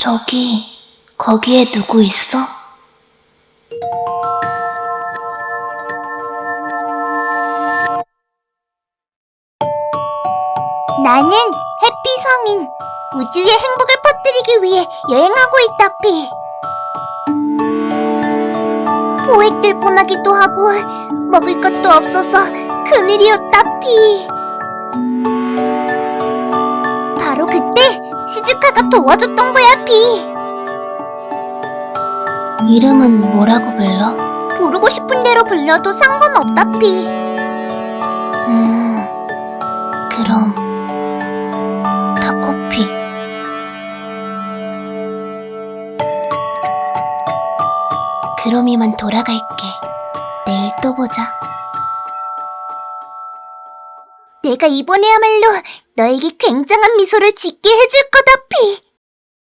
저기, 거기에 누구 있어? 나는 해피 성인. 우주에 행복을 퍼뜨리기 위해 여행하고 있다, 피. 포획될 뻔하기도 하고 먹을 것도 없어서 큰일이었다, 피. 바로 그때 시즈카가 도와줬던 거야, 이름은 뭐라고 불러? 부르고 싶은 대로 불려도 상관없다, 피. 음, 그럼, 타코피. 그럼 이만 돌아갈게. 내일 또 보자. 내가 이번에야말로 너에게 굉장한 미소를 짓게 해줄